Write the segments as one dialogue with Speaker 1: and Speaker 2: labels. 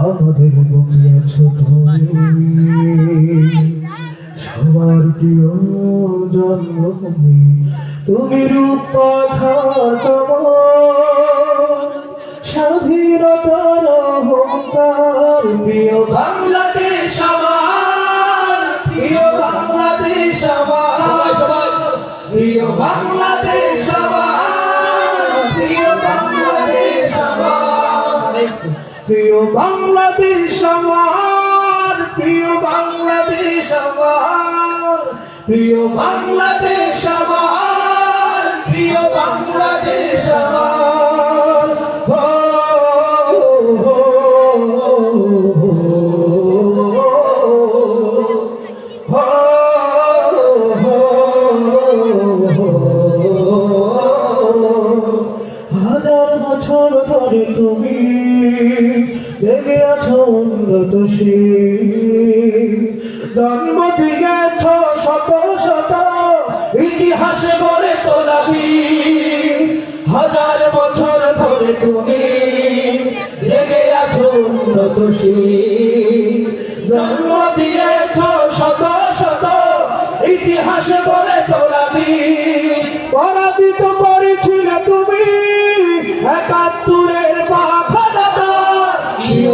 Speaker 1: আমাদের বুকে আছো তুমি সবার প্রিয় জন্মভূমি, তুমি রূপ কথা স্বাধীনতার অহংকার, প্রিয় বাংলাদেশ আমার, প্রিয় বাংলাদেশ আমার, প্রিয় বাংলাদেশ প্রিয় বাংলাদেশ আমার প্রিয় বাংলাদেশ আমার প্রিয় বাংলাদেশ আমার প্রিয় বাংলাদেশ আমার হাজার বছর ধরে তুমি জেগে আছো উন্নত জন্ম দিয়েছ শত শত, ইতিহাসে গড়ে তোলাবি হাজার বছর ধরে তুমি জেগে আছো উন্নত জন্ম দিয়েছ শত শত, ইতিহাসে গড়ে তোলাবি পরাজিত করেছিলে তুমি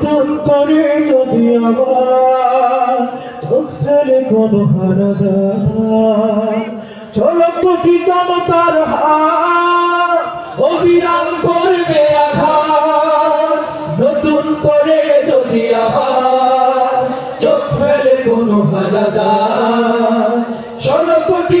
Speaker 1: নতুন করে যদি আবার চোখ কোন হারাদার চলো কোটি জনতার হার অবিরাম করবে আঘাত নতুন করে যদি আবার চোখ ফেলে কোন হারাদার ষোলো কোটি